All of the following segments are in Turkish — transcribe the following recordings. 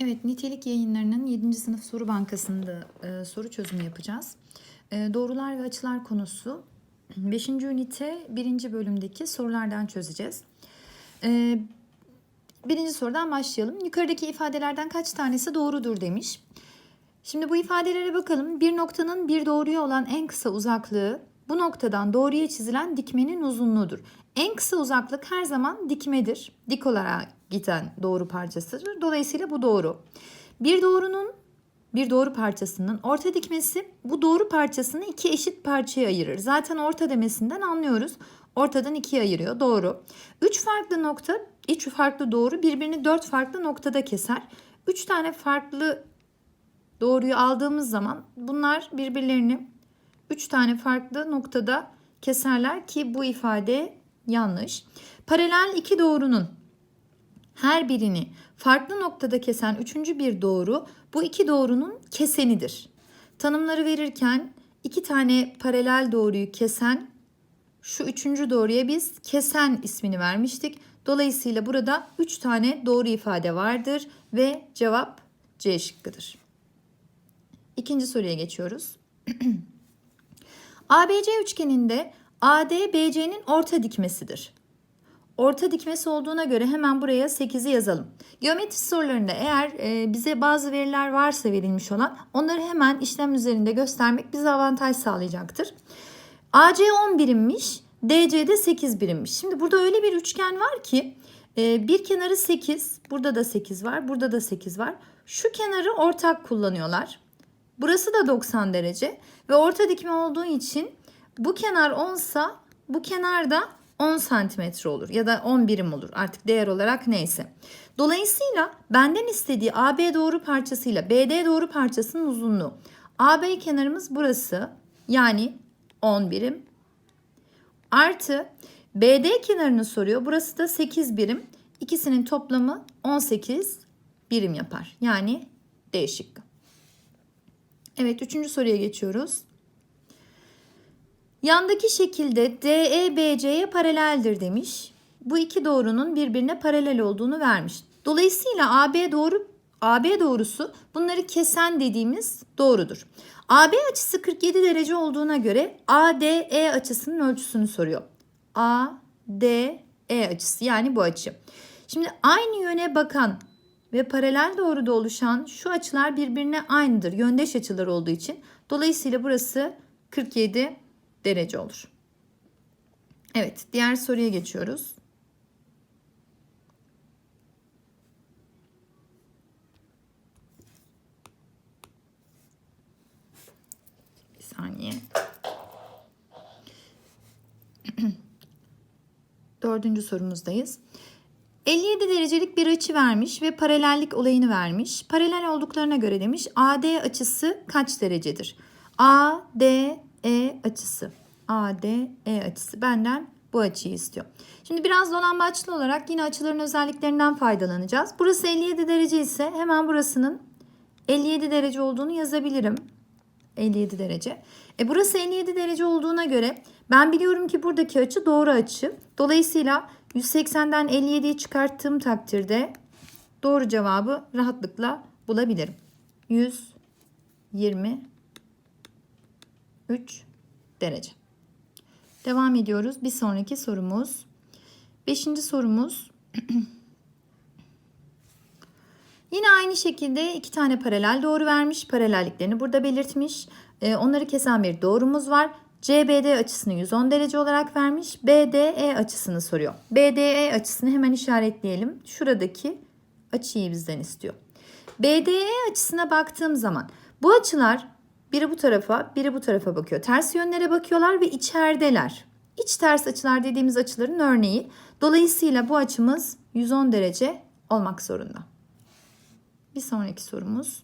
Evet, nitelik yayınlarının 7. sınıf soru bankasında e, soru çözümü yapacağız. E, doğrular ve açılar konusu 5. ünite 1. bölümdeki sorulardan çözeceğiz. E, birinci sorudan başlayalım. Yukarıdaki ifadelerden kaç tanesi doğrudur demiş. Şimdi bu ifadelere bakalım. Bir noktanın bir doğruya olan en kısa uzaklığı bu noktadan doğruya çizilen dikmenin uzunluğudur. En kısa uzaklık her zaman dikmedir. Dik olarak giden doğru parçasıdır. Dolayısıyla bu doğru. Bir doğrunun bir doğru parçasının orta dikmesi bu doğru parçasını iki eşit parçaya ayırır. Zaten orta demesinden anlıyoruz. Ortadan ikiye ayırıyor. Doğru. Üç farklı nokta, üç farklı doğru birbirini dört farklı noktada keser. Üç tane farklı doğruyu aldığımız zaman bunlar birbirlerini üç tane farklı noktada keserler ki bu ifade yanlış. Paralel iki doğrunun her birini farklı noktada kesen üçüncü bir doğru bu iki doğrunun kesenidir. Tanımları verirken iki tane paralel doğruyu kesen şu üçüncü doğruya biz kesen ismini vermiştik. Dolayısıyla burada üç tane doğru ifade vardır ve cevap C şıkkıdır. İkinci soruya geçiyoruz. ABC üçgeninde AD BC'nin orta dikmesidir. Orta dikmesi olduğuna göre hemen buraya 8'i yazalım. Geometri sorularında eğer e, bize bazı veriler varsa verilmiş olan onları hemen işlem üzerinde göstermek bize avantaj sağlayacaktır. AC 10 birimmiş, DC de 8 birimmiş. Şimdi burada öyle bir üçgen var ki e, bir kenarı 8, burada da 8 var, burada da 8 var. Şu kenarı ortak kullanıyorlar. Burası da 90 derece ve orta dikme olduğu için bu kenar 10 sa bu kenar da 10 santimetre olur ya da 10 birim olur artık değer olarak neyse. Dolayısıyla benden istediği AB doğru parçasıyla BD doğru parçasının uzunluğu. AB kenarımız burası yani 10 birim artı BD kenarını soruyor. Burası da 8 birim. İkisinin toplamı 18 birim yapar. Yani D şıkkı. Evet üçüncü soruya geçiyoruz. Yandaki şekilde DE BC'ye paraleldir demiş. Bu iki doğrunun birbirine paralel olduğunu vermiş. Dolayısıyla AB doğru AB doğrusu bunları kesen dediğimiz doğrudur. AB açısı 47 derece olduğuna göre ADE açısının ölçüsünü soruyor. ADE açısı yani bu açı. Şimdi aynı yöne bakan ve paralel doğruda oluşan şu açılar birbirine aynıdır. Yöndeş açılar olduğu için. Dolayısıyla burası 47 derece olur. Evet, diğer soruya geçiyoruz. Bir saniye. Dördüncü sorumuzdayız. 57 derecelik bir açı vermiş ve paralellik olayını vermiş. Paralel olduklarına göre demiş AD açısı kaç derecedir? AD e açısı. ADE açısı. Benden bu açıyı istiyor. Şimdi biraz dolambaçlı olarak yine açıların özelliklerinden faydalanacağız. Burası 57 derece ise hemen burasının 57 derece olduğunu yazabilirim. 57 derece. E burası 57 derece olduğuna göre ben biliyorum ki buradaki açı doğru açı. Dolayısıyla 180'den 57'yi çıkarttığım takdirde doğru cevabı rahatlıkla bulabilirim. 120 3 derece. Devam ediyoruz. Bir sonraki sorumuz. Beşinci sorumuz. Yine aynı şekilde iki tane paralel doğru vermiş. Paralelliklerini burada belirtmiş. Ee, onları kesen bir doğrumuz var. CBD açısını 110 derece olarak vermiş. BDE açısını soruyor. BDE açısını hemen işaretleyelim. Şuradaki açıyı bizden istiyor. BDE açısına baktığım zaman bu açılar biri bu tarafa, biri bu tarafa bakıyor. Ters yönlere bakıyorlar ve içerideler. İç ters açılar dediğimiz açıların örneği. Dolayısıyla bu açımız 110 derece olmak zorunda. Bir sonraki sorumuz.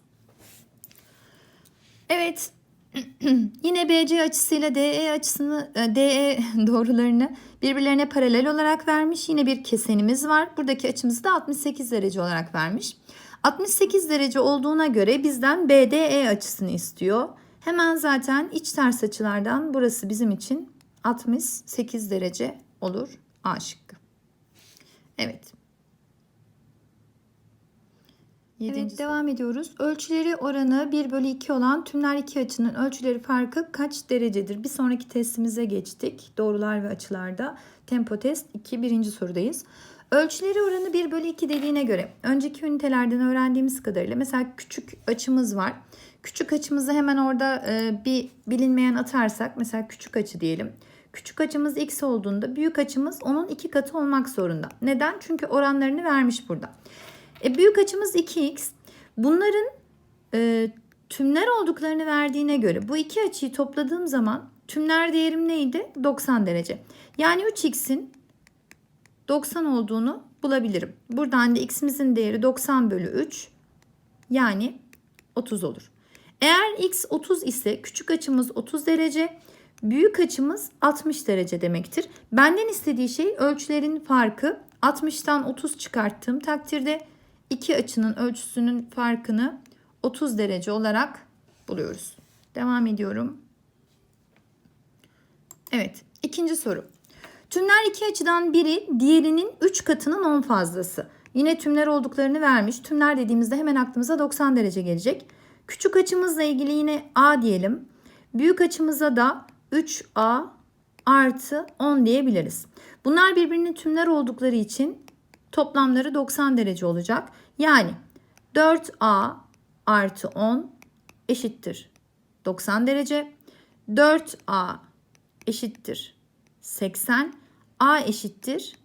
Evet. Yine BC açısıyla DE açısını DE doğrularını birbirlerine paralel olarak vermiş. Yine bir kesenimiz var. Buradaki açımızı da 68 derece olarak vermiş. 68 derece olduğuna göre bizden BDE açısını istiyor. Hemen zaten iç ters açılardan burası bizim için 68 derece olur A şıkkı. Evet. Evet devam ediyoruz. Ölçüleri oranı 1 bölü 2 olan tümler iki açının ölçüleri farkı kaç derecedir? Bir sonraki testimize geçtik. Doğrular ve açılarda. Tempo test 2 birinci sorudayız. Ölçüleri oranı 1 bölü 2 dediğine göre önceki ünitelerden öğrendiğimiz kadarıyla mesela küçük açımız var. Küçük açımızı hemen orada e, bir bilinmeyen atarsak mesela küçük açı diyelim. Küçük açımız x olduğunda büyük açımız onun iki katı olmak zorunda. Neden? Çünkü oranlarını vermiş burada. E, büyük açımız 2x. Bunların e, tümler olduklarını verdiğine göre bu iki açıyı topladığım zaman tümler değerim neydi? 90 derece. Yani 3x'in 90 olduğunu bulabilirim. Buradan da x'imizin değeri 90 bölü 3 yani 30 olur. Eğer x 30 ise küçük açımız 30 derece, büyük açımız 60 derece demektir. Benden istediği şey ölçülerin farkı. 60'tan 30 çıkarttığım takdirde iki açının ölçüsünün farkını 30 derece olarak buluyoruz. Devam ediyorum. Evet, ikinci soru. Tümler iki açıdan biri diğerinin 3 katının 10 fazlası. Yine tümler olduklarını vermiş. Tümler dediğimizde hemen aklımıza 90 derece gelecek. Küçük açımızla ilgili yine A diyelim. Büyük açımıza da 3A artı 10 diyebiliriz. Bunlar birbirinin tümler oldukları için toplamları 90 derece olacak. Yani 4A artı 10 eşittir 90 derece. 4A eşittir 80. A eşittir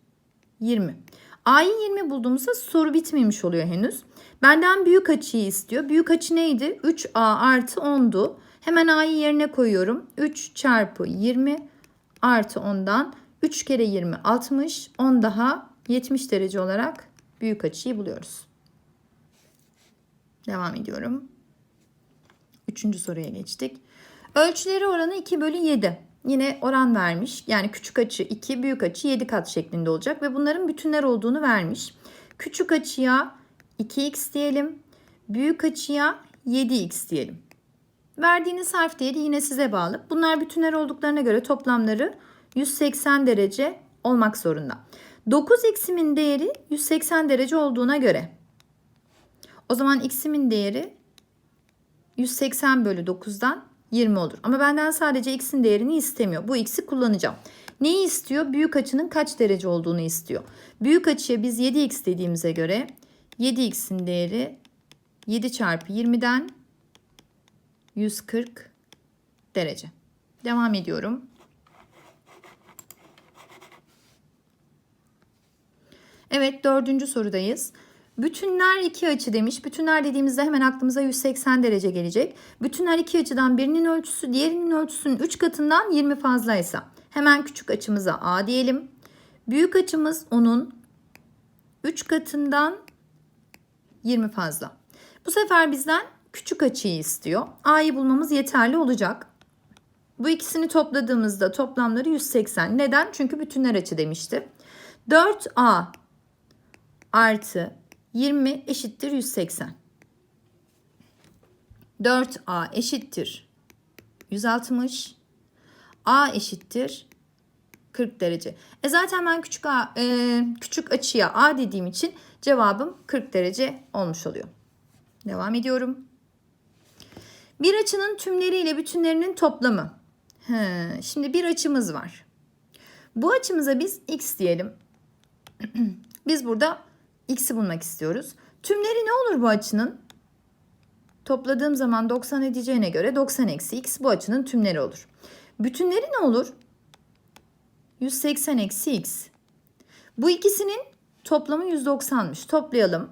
20. A'yı 20 bulduğumuzda soru bitmemiş oluyor henüz. Benden büyük açıyı istiyor. Büyük açı neydi? 3A artı 10'du. Hemen A'yı yerine koyuyorum. 3 çarpı 20 artı 10'dan 3 kere 20 60. 10 daha 70 derece olarak büyük açıyı buluyoruz. Devam ediyorum. Üçüncü soruya geçtik. Ölçüleri oranı 2 bölü 7. Yine oran vermiş. Yani küçük açı 2, büyük açı 7 kat şeklinde olacak. Ve bunların bütünler olduğunu vermiş. Küçük açıya 2x diyelim. Büyük açıya 7x diyelim. Verdiğiniz harf değeri yine size bağlı. Bunlar bütünler olduklarına göre toplamları 180 derece olmak zorunda. 9 x'imin değeri 180 derece olduğuna göre o zaman x'imin değeri 180 bölü 9'dan 20 olur. Ama benden sadece x'in değerini istemiyor. Bu x'i kullanacağım. Neyi istiyor? Büyük açının kaç derece olduğunu istiyor. Büyük açıya biz 7x dediğimize göre 7x'in değeri 7 çarpı 20'den 140 derece. Devam ediyorum. Evet dördüncü sorudayız. Bütünler iki açı demiş. Bütünler dediğimizde hemen aklımıza 180 derece gelecek. Bütünler iki açıdan birinin ölçüsü diğerinin ölçüsünün 3 katından 20 fazlaysa hemen küçük açımıza A diyelim. Büyük açımız onun 3 katından 20 fazla. Bu sefer bizden küçük açıyı istiyor. A'yı bulmamız yeterli olacak. Bu ikisini topladığımızda toplamları 180. Neden? Çünkü bütünler açı demişti. 4A artı 20 eşittir 180. 4A eşittir 160. A eşittir 40 derece. E zaten ben küçük a, e, küçük açıya A dediğim için cevabım 40 derece olmuş oluyor. Devam ediyorum. Bir açının tümleriyle bütünlerinin toplamı. He, şimdi bir açımız var. Bu açımıza biz x diyelim. biz burada x'i bulmak istiyoruz. Tümleri ne olur bu açının? Topladığım zaman 90 edeceğine göre 90 eksi x bu açının tümleri olur. Bütünleri ne olur? 180 eksi x. Bu ikisinin toplamı 190'mış. Toplayalım.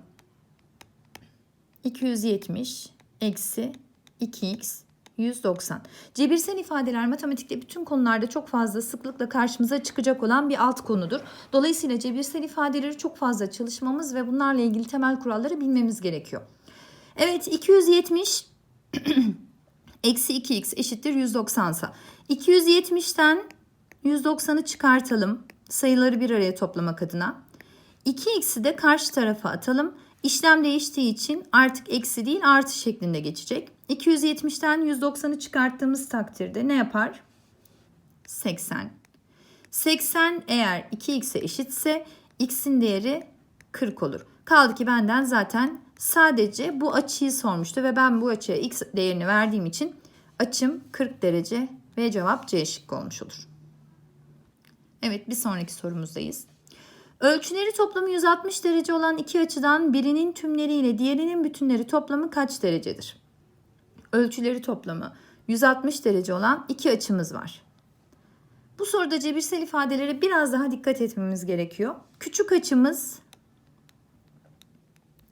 270 eksi 2x 190. Cebirsel ifadeler matematikte bütün konularda çok fazla sıklıkla karşımıza çıkacak olan bir alt konudur. Dolayısıyla cebirsel ifadeleri çok fazla çalışmamız ve bunlarla ilgili temel kuralları bilmemiz gerekiyor. Evet 270 eksi 2x eşittir 190 sa. 270'ten 190'ı çıkartalım sayıları bir araya toplamak adına. 2x'i de karşı tarafa atalım. İşlem değiştiği için artık eksi değil artı şeklinde geçecek. 270'ten 190'ı çıkarttığımız takdirde ne yapar? 80. 80 eğer 2x'e eşitse x'in değeri 40 olur. Kaldı ki benden zaten sadece bu açıyı sormuştu ve ben bu açıya x değerini verdiğim için açım 40 derece ve cevap C şıkkı olmuş olur. Evet bir sonraki sorumuzdayız. Ölçüleri toplamı 160 derece olan iki açıdan birinin tümleri ile diğerinin bütünleri toplamı kaç derecedir? Ölçüleri toplamı 160 derece olan iki açımız var. Bu soruda cebirsel ifadelere biraz daha dikkat etmemiz gerekiyor. Küçük açımız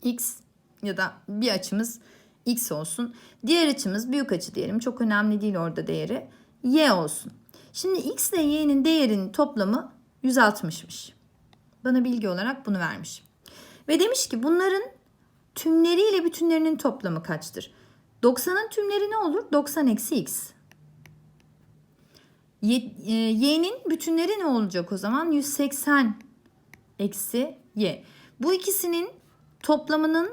x ya da bir açımız x olsun. Diğer açımız büyük açı diyelim. Çok önemli değil orada değeri. y olsun. Şimdi x ile y'nin değerinin toplamı 160'mış. Bana bilgi olarak bunu vermiş. Ve demiş ki bunların tümleriyle bütünlerinin toplamı kaçtır? 90'ın tümleri ne olur? 90 eksi x. E, y'nin bütünleri ne olacak o zaman? 180 eksi y. Bu ikisinin toplamının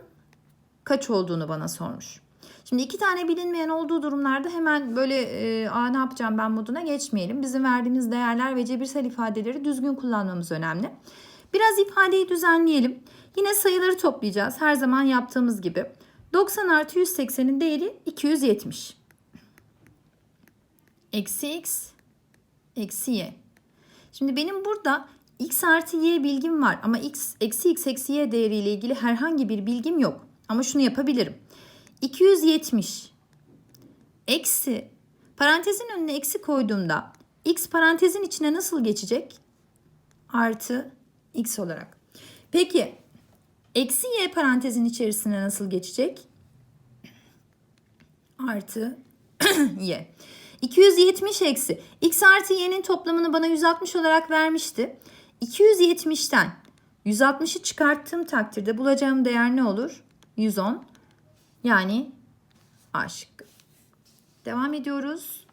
kaç olduğunu bana sormuş. Şimdi iki tane bilinmeyen olduğu durumlarda hemen böyle e, Aa, ne yapacağım ben moduna geçmeyelim. Bizim verdiğimiz değerler ve cebirsel ifadeleri düzgün kullanmamız önemli. Biraz ifadeyi düzenleyelim. Yine sayıları toplayacağız her zaman yaptığımız gibi. 90 artı 180'in değeri 270. Eksi x eksi y. Şimdi benim burada x artı y bilgim var ama x eksi x eksi y değeriyle ilgili herhangi bir bilgim yok. Ama şunu yapabilirim. 270 eksi parantezin önüne eksi koyduğumda x parantezin içine nasıl geçecek? Artı x olarak. Peki eksi y parantezin içerisine nasıl geçecek? Artı y. 270 eksi x artı y'nin toplamını bana 160 olarak vermişti. 270'ten 160'ı çıkarttığım takdirde bulacağım değer ne olur? 110. Yani A şıkkı. Devam ediyoruz.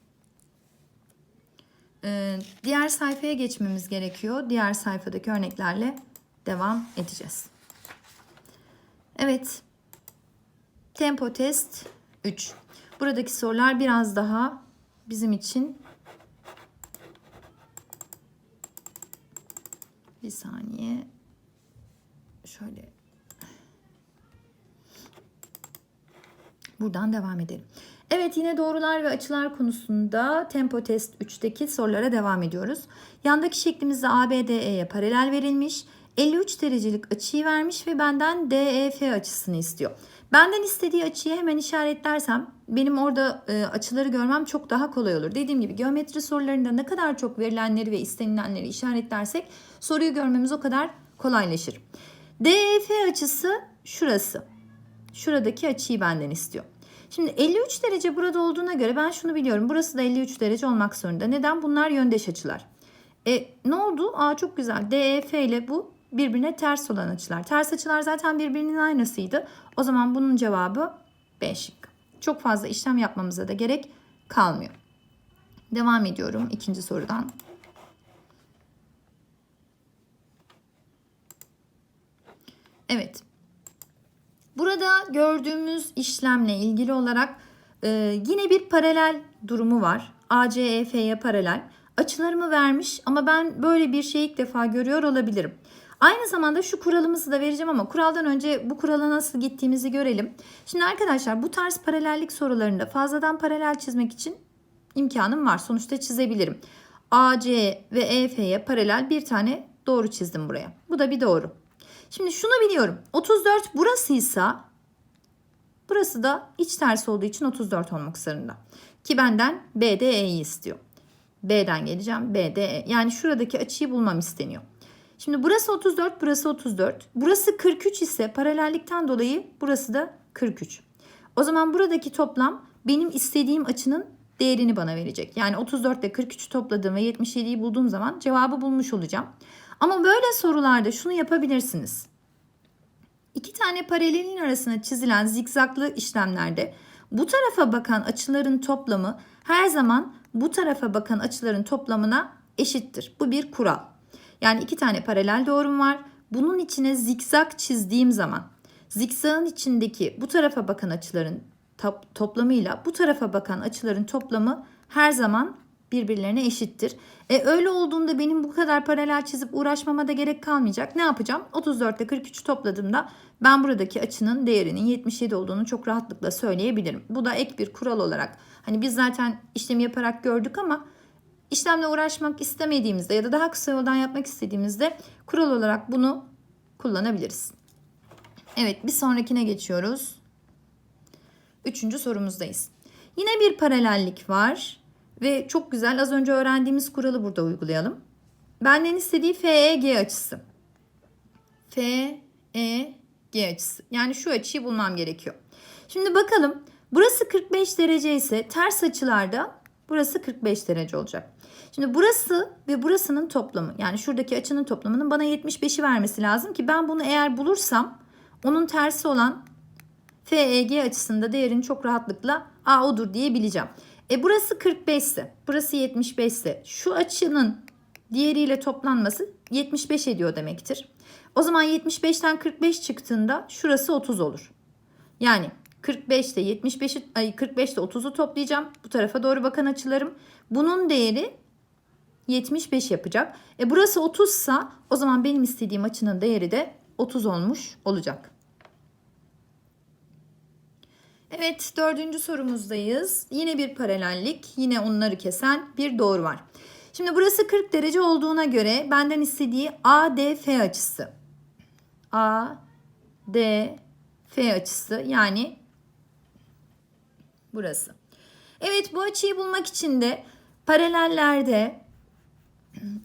Ee, diğer sayfaya geçmemiz gerekiyor. Diğer sayfadaki örneklerle devam edeceğiz. Evet. Tempo test 3. Buradaki sorular biraz daha bizim için bir saniye şöyle buradan devam edelim. Evet yine doğrular ve açılar konusunda tempo test 3'teki sorulara devam ediyoruz. Yandaki şeklimizde ABDE'ye paralel verilmiş. 53 derecelik açıyı vermiş ve benden DEF açısını istiyor. Benden istediği açıyı hemen işaretlersem benim orada e, açıları görmem çok daha kolay olur. Dediğim gibi geometri sorularında ne kadar çok verilenleri ve istenilenleri işaretlersek soruyu görmemiz o kadar kolaylaşır. DEF açısı şurası. Şuradaki açıyı benden istiyor. Şimdi 53 derece burada olduğuna göre ben şunu biliyorum. Burası da 53 derece olmak zorunda. Neden? Bunlar yöndeş açılar. E ne oldu? Aa çok güzel. DEF ile bu birbirine ters olan açılar. Ters açılar zaten birbirinin aynısıydı. O zaman bunun cevabı B şıkkı. Çok fazla işlem yapmamıza da gerek kalmıyor. Devam ediyorum ikinci sorudan. Evet. Burada gördüğümüz işlemle ilgili olarak e, yine bir paralel durumu var. ACEF'ye paralel. Açılarımı vermiş ama ben böyle bir şey ilk defa görüyor olabilirim. Aynı zamanda şu kuralımızı da vereceğim ama kuraldan önce bu kurala nasıl gittiğimizi görelim. Şimdi arkadaşlar bu tarz paralellik sorularında fazladan paralel çizmek için imkanım var. Sonuçta çizebilirim. AC ve EF'ye paralel bir tane doğru çizdim buraya. Bu da bir doğru. Şimdi şunu biliyorum. 34 burasıysa burası da iç ters olduğu için 34 olmak zorunda. Ki benden BDE'yi istiyor. B'den geleceğim. BDE. Yani şuradaki açıyı bulmam isteniyor. Şimdi burası 34, burası 34. Burası 43 ise paralellikten dolayı burası da 43. O zaman buradaki toplam benim istediğim açının değerini bana verecek. Yani 34 ile 43 topladığım ve 77'yi bulduğum zaman cevabı bulmuş olacağım. Ama böyle sorularda şunu yapabilirsiniz. İki tane paralelin arasına çizilen zikzaklı işlemlerde bu tarafa bakan açıların toplamı her zaman bu tarafa bakan açıların toplamına eşittir. Bu bir kural. Yani iki tane paralel doğrum var. Bunun içine zikzak çizdiğim zaman zikzağın içindeki bu tarafa bakan açıların top, toplamıyla bu tarafa bakan açıların toplamı her zaman birbirlerine eşittir. E öyle olduğunda benim bu kadar paralel çizip uğraşmama da gerek kalmayacak. Ne yapacağım? 34 ile 43 topladığımda ben buradaki açının değerinin 77 olduğunu çok rahatlıkla söyleyebilirim. Bu da ek bir kural olarak. Hani biz zaten işlemi yaparak gördük ama işlemle uğraşmak istemediğimizde ya da daha kısa yoldan yapmak istediğimizde kural olarak bunu kullanabiliriz. Evet bir sonrakine geçiyoruz. Üçüncü sorumuzdayız. Yine bir paralellik var ve çok güzel az önce öğrendiğimiz kuralı burada uygulayalım. Benden istediği FEG açısı. FEG açısı. Yani şu açıyı bulmam gerekiyor. Şimdi bakalım burası 45 derece ise ters açılarda burası 45 derece olacak. Şimdi burası ve burasının toplamı yani şuradaki açının toplamının bana 75'i vermesi lazım ki ben bunu eğer bulursam onun tersi olan FEG açısında değerini çok rahatlıkla A odur diyebileceğim. E burası 45 ise, burası 75 ise şu açının diğeriyle toplanması 75 ediyor demektir. O zaman 75'ten 45 çıktığında şurası 30 olur. Yani 45 ile 75'i ay 45 ile 30'u toplayacağım. Bu tarafa doğru bakan açılarım. Bunun değeri 75 yapacak. E burası 30 ise o zaman benim istediğim açının değeri de 30 olmuş olacak. Evet dördüncü sorumuzdayız. Yine bir paralellik. Yine onları kesen bir doğru var. Şimdi burası 40 derece olduğuna göre benden istediği ADF açısı. ADF açısı yani burası. Evet bu açıyı bulmak için de paralellerde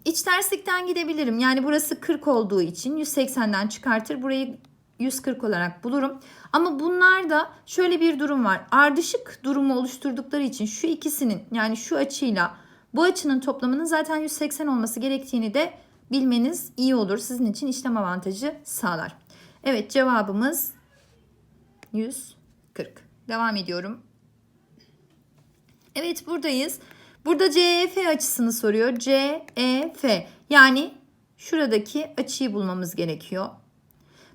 iç terslikten gidebilirim. Yani burası 40 olduğu için 180'den çıkartır. Burayı 140 olarak bulurum. Ama bunlarda şöyle bir durum var. Ardışık durumu oluşturdukları için şu ikisinin yani şu açıyla bu açının toplamının zaten 180 olması gerektiğini de bilmeniz iyi olur. Sizin için işlem avantajı sağlar. Evet cevabımız 140. Devam ediyorum. Evet buradayız. Burada CEF açısını soruyor. CEF yani şuradaki açıyı bulmamız gerekiyor.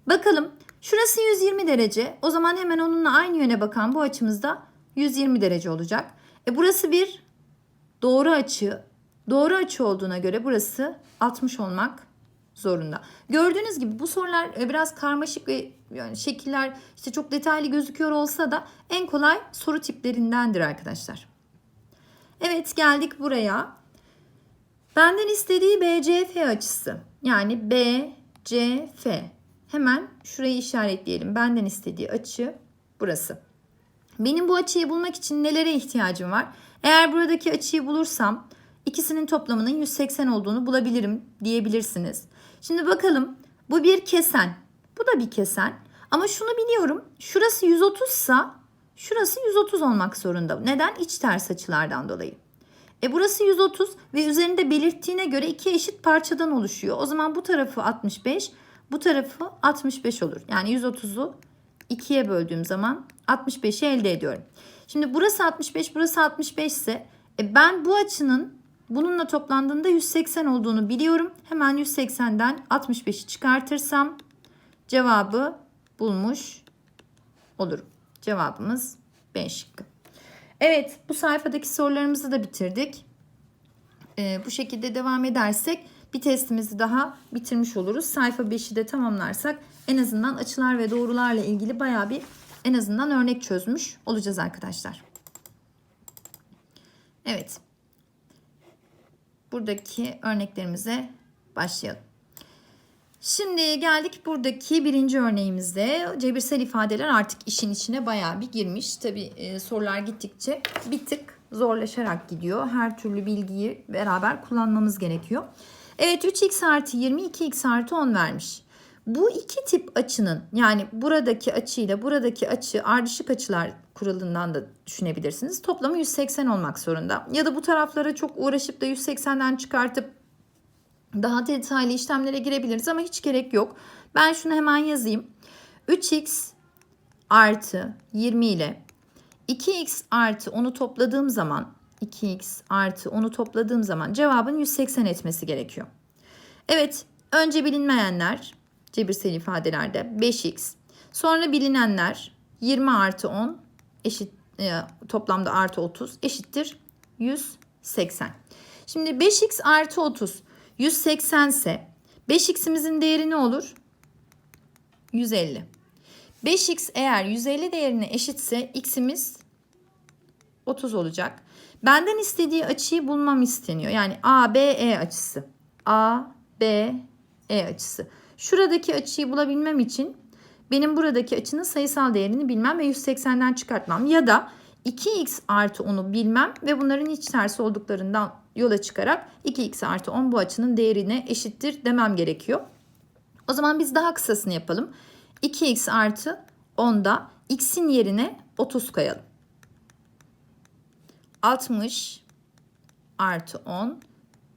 Bakalım şurası 120 derece. O zaman hemen onunla aynı yöne bakan bu açımızda 120 derece olacak. E burası bir doğru açı. Doğru açı olduğuna göre burası 60 olmak zorunda. Gördüğünüz gibi bu sorular e, biraz karmaşık ve yani şekiller işte çok detaylı gözüküyor olsa da en kolay soru tiplerindendir arkadaşlar. Evet geldik buraya. Benden istediği BCF açısı. Yani BCF. Hemen şurayı işaretleyelim. Benden istediği açı burası. Benim bu açıyı bulmak için nelere ihtiyacım var? Eğer buradaki açıyı bulursam ikisinin toplamının 180 olduğunu bulabilirim diyebilirsiniz. Şimdi bakalım bu bir kesen. Bu da bir kesen. Ama şunu biliyorum. Şurası 130 sa şurası 130 olmak zorunda. Neden? İç ters açılardan dolayı. E burası 130 ve üzerinde belirttiğine göre iki eşit parçadan oluşuyor. O zaman bu tarafı 65, bu tarafı 65 olur. Yani 130'u 2'ye böldüğüm zaman 65'i elde ediyorum. Şimdi burası 65, burası 65 ise e ben bu açının bununla toplandığında 180 olduğunu biliyorum. Hemen 180'den 65'i çıkartırsam cevabı bulmuş olurum. Cevabımız B şıkkı. Evet bu sayfadaki sorularımızı da bitirdik. Ee, bu şekilde devam edersek bir testimizi daha bitirmiş oluruz. Sayfa 5'i de tamamlarsak en azından açılar ve doğrularla ilgili baya bir en azından örnek çözmüş olacağız arkadaşlar. Evet. Buradaki örneklerimize başlayalım. Şimdi geldik buradaki birinci örneğimizde. Cebirsel ifadeler artık işin içine bayağı bir girmiş. Tabi e, sorular gittikçe bir tık zorlaşarak gidiyor. Her türlü bilgiyi beraber kullanmamız gerekiyor. Evet 3x artı 20 2x artı 10 vermiş. Bu iki tip açının yani buradaki açıyla buradaki açı ardışık açılar kuralından da düşünebilirsiniz. Toplamı 180 olmak zorunda. Ya da bu taraflara çok uğraşıp da 180'den çıkartıp daha detaylı işlemlere girebiliriz ama hiç gerek yok. Ben şunu hemen yazayım. 3x artı 20 ile 2x artı 10'u topladığım zaman 2x artı 10'u topladığım zaman cevabın 180 etmesi gerekiyor. Evet önce bilinmeyenler cebirsel ifadelerde 5x sonra bilinenler 20 artı 10 eşit e, toplamda artı 30 eşittir 180 180. Şimdi 5x artı 30 180 ise 5x'imizin değeri ne olur? 150. 5x eğer 150 değerine eşitse x'imiz 30 olacak. Benden istediği açıyı bulmam isteniyor. Yani ABE açısı. ABE açısı. Şuradaki açıyı bulabilmem için benim buradaki açının sayısal değerini bilmem ve 180'den çıkartmam. Ya da 2x artı 10'u bilmem ve bunların iç tersi olduklarından yola çıkarak 2x artı 10 bu açının değerine eşittir demem gerekiyor. O zaman biz daha kısasını yapalım. 2x artı 10'da x'in yerine 30 koyalım. 60 artı 10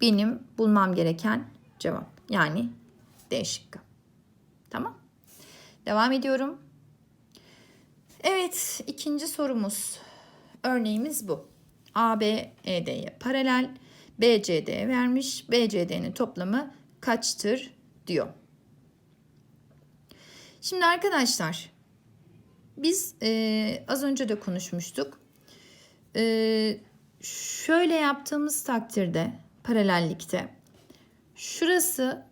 benim bulmam gereken cevap. Yani D şıkkı. Tamam. Devam ediyorum. Evet ikinci sorumuz. Örneğimiz bu. AB ED'ye paralel. BCD vermiş. BCD'nin toplamı kaçtır diyor. Şimdi arkadaşlar biz e, az önce de konuşmuştuk. E, şöyle yaptığımız takdirde paralellikte şurası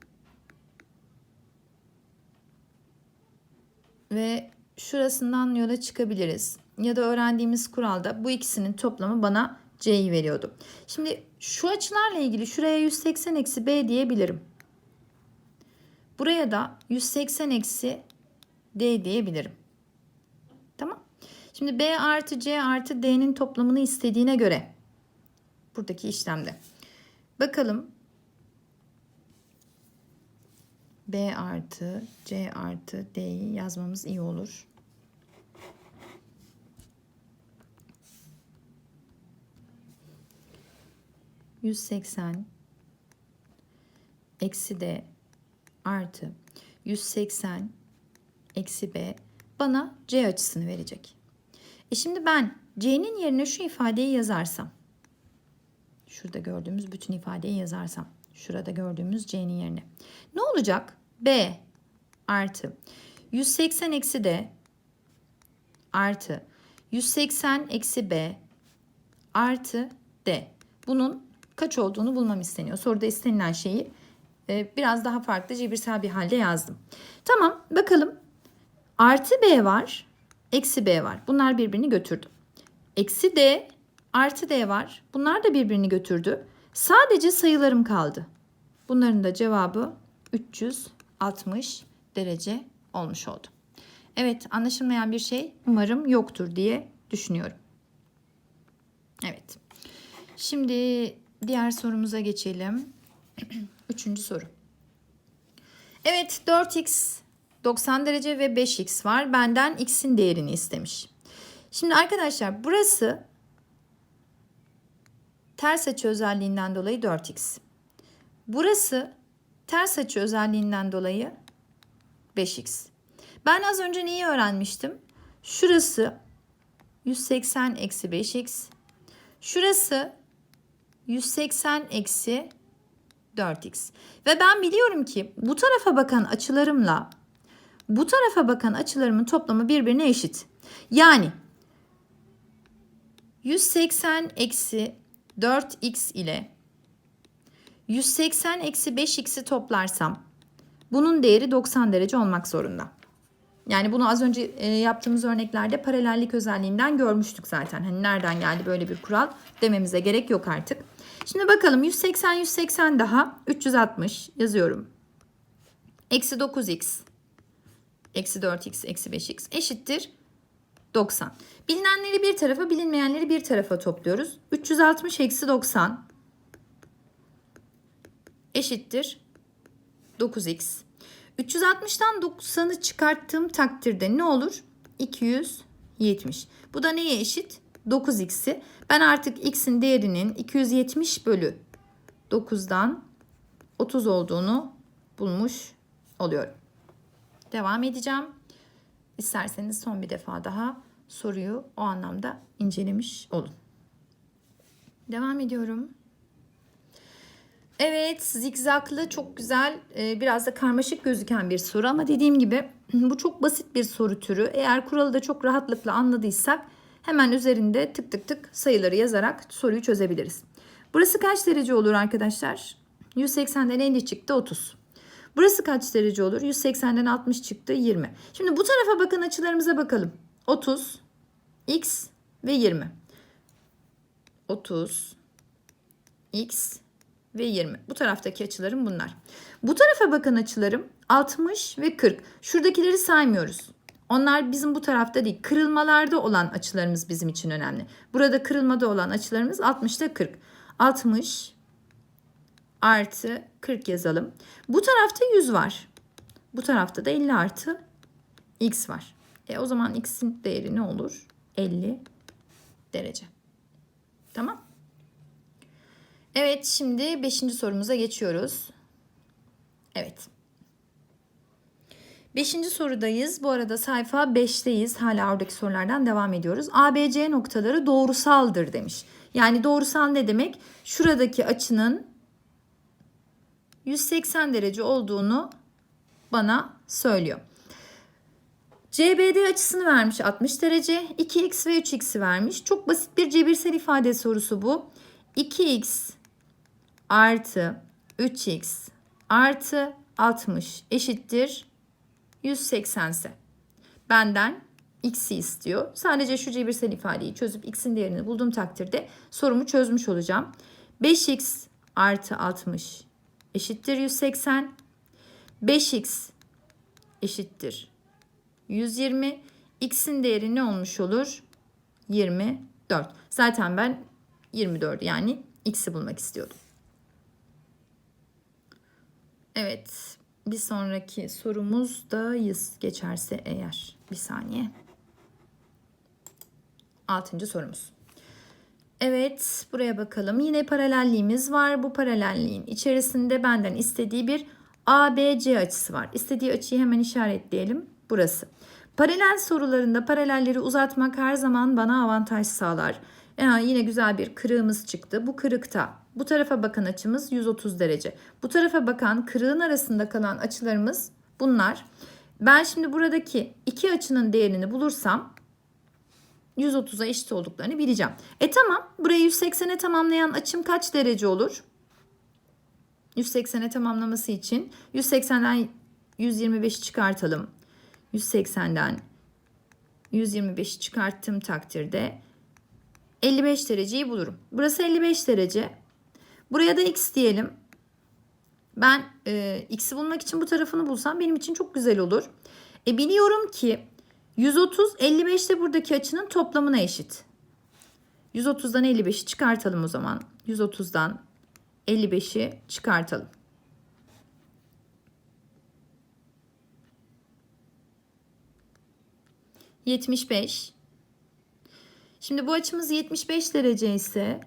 ve şurasından yola çıkabiliriz. Ya da öğrendiğimiz kuralda bu ikisinin toplamı bana C'yi veriyordu. Şimdi şu açılarla ilgili şuraya 180 eksi B diyebilirim. Buraya da 180 eksi D diyebilirim. Tamam. Şimdi B artı C artı D'nin toplamını istediğine göre buradaki işlemde. Bakalım B artı C artı D'yi yazmamız iyi olur. Yüz seksen eksi D artı 180 eksi B bana C açısını verecek. E şimdi ben C'nin yerine şu ifadeyi yazarsam şurada gördüğümüz bütün ifadeyi yazarsam şurada gördüğümüz C'nin yerine ne olacak? B artı 180 eksi D artı 180 eksi B artı D. Bunun kaç olduğunu bulmam isteniyor. Soruda istenilen şeyi e, biraz daha farklı cebirsel bir halde yazdım. Tamam bakalım. Artı B var. Eksi B var. Bunlar birbirini götürdü. Eksi D artı D var. Bunlar da birbirini götürdü. Sadece sayılarım kaldı. Bunların da cevabı 360 derece olmuş oldu. Evet anlaşılmayan bir şey umarım yoktur diye düşünüyorum. Evet. Şimdi diğer sorumuza geçelim. Üçüncü soru. Evet 4x 90 derece ve 5x var. Benden x'in değerini istemiş. Şimdi arkadaşlar burası ters açı özelliğinden dolayı 4x. Burası ters açı özelliğinden dolayı 5x. Ben az önce neyi öğrenmiştim? Şurası 180 eksi 5x. Şurası 180 eksi 4x. Ve ben biliyorum ki bu tarafa bakan açılarımla bu tarafa bakan açılarımın toplamı birbirine eşit. Yani 180 eksi 4x ile 180 eksi 5x'i toplarsam bunun değeri 90 derece olmak zorunda. Yani bunu az önce e, yaptığımız örneklerde paralellik özelliğinden görmüştük zaten. Hani nereden geldi böyle bir kural dememize gerek yok artık. Şimdi bakalım 180 180 daha 360 yazıyorum. Eksi 9x eksi 4x eksi 5x eşittir 90. Bilinenleri bir tarafa bilinmeyenleri bir tarafa topluyoruz. 360 eksi 90 eşittir 9x. 360'tan 90'ı çıkarttığım takdirde ne olur? 270. Bu da neye eşit? 9x'i. Ben artık x'in değerinin 270 bölü 9'dan 30 olduğunu bulmuş oluyorum. Devam edeceğim. İsterseniz son bir defa daha soruyu o anlamda incelemiş olun. Devam ediyorum. Evet zikzaklı çok güzel e, biraz da karmaşık gözüken bir soru ama dediğim gibi bu çok basit bir soru türü. Eğer kuralı da çok rahatlıkla anladıysak hemen üzerinde tık tık tık sayıları yazarak soruyu çözebiliriz. Burası kaç derece olur arkadaşlar? 180'den 50 çıktı 30. Burası kaç derece olur? 180'den 60 çıktı 20. Şimdi bu tarafa bakın açılarımıza bakalım. 30, x ve 20. 30, x ve 20. Bu taraftaki açılarım bunlar. Bu tarafa bakan açılarım 60 ve 40. Şuradakileri saymıyoruz. Onlar bizim bu tarafta değil. Kırılmalarda olan açılarımız bizim için önemli. Burada kırılmada olan açılarımız 60'da 40. 60 artı 40 yazalım. Bu tarafta 100 var. Bu tarafta da 50 artı x var. E o zaman x'in değeri ne olur? 50 derece. Tamam. Evet şimdi 5. sorumuza geçiyoruz. Evet. Beşinci sorudayız. Bu arada sayfa 5'teyiz. Hala oradaki sorulardan devam ediyoruz. ABC noktaları doğrusaldır demiş. Yani doğrusal ne demek? Şuradaki açının 180 derece olduğunu bana söylüyor. CBD açısını vermiş 60 derece. 2x ve 3x'i vermiş. Çok basit bir cebirsel ifade sorusu bu. 2x artı 3x artı 60 eşittir 180 ise. Benden x'i istiyor. Sadece şu cebirsel ifadeyi çözüp x'in değerini bulduğum takdirde sorumu çözmüş olacağım. 5x artı 60 eşittir 180. 5x eşittir 120. X'in değeri ne olmuş olur? 24. Zaten ben 24 yani x'i bulmak istiyordum. Evet. Bir sonraki sorumuzdayız. Geçerse eğer. Bir saniye. Altıncı sorumuz. Evet, buraya bakalım. Yine paralelliğimiz var. Bu paralelliğin içerisinde benden istediği bir ABC açısı var. İstediği açıyı hemen işaretleyelim. Burası. Paralel sorularında paralelleri uzatmak her zaman bana avantaj sağlar. Yani yine güzel bir kırığımız çıktı. Bu kırıkta bu tarafa bakan açımız 130 derece. Bu tarafa bakan kırığın arasında kalan açılarımız bunlar. Ben şimdi buradaki iki açının değerini bulursam 130'a eşit olduklarını bileceğim. E tamam burayı 180'e tamamlayan açım kaç derece olur? 180'e tamamlaması için 180'den 125'i çıkartalım. 180'den 125'i çıkarttığım takdirde 55 dereceyi bulurum. Burası 55 derece. Buraya da x diyelim. Ben e, x'i bulmak için bu tarafını bulsam benim için çok güzel olur. E biliyorum ki 130 55 de buradaki açının toplamına eşit. 130'dan 55'i çıkartalım o zaman. 130'dan 55'i çıkartalım. Yetmiş beş. Şimdi bu açımız 75 derece ise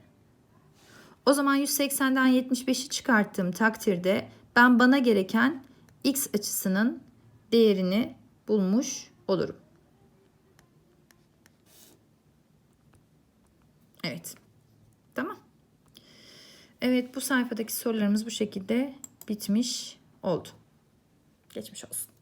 o zaman 180'den 75'i çıkarttığım takdirde ben bana gereken x açısının değerini bulmuş olurum. Evet. Tamam. Evet bu sayfadaki sorularımız bu şekilde bitmiş oldu. Geçmiş olsun.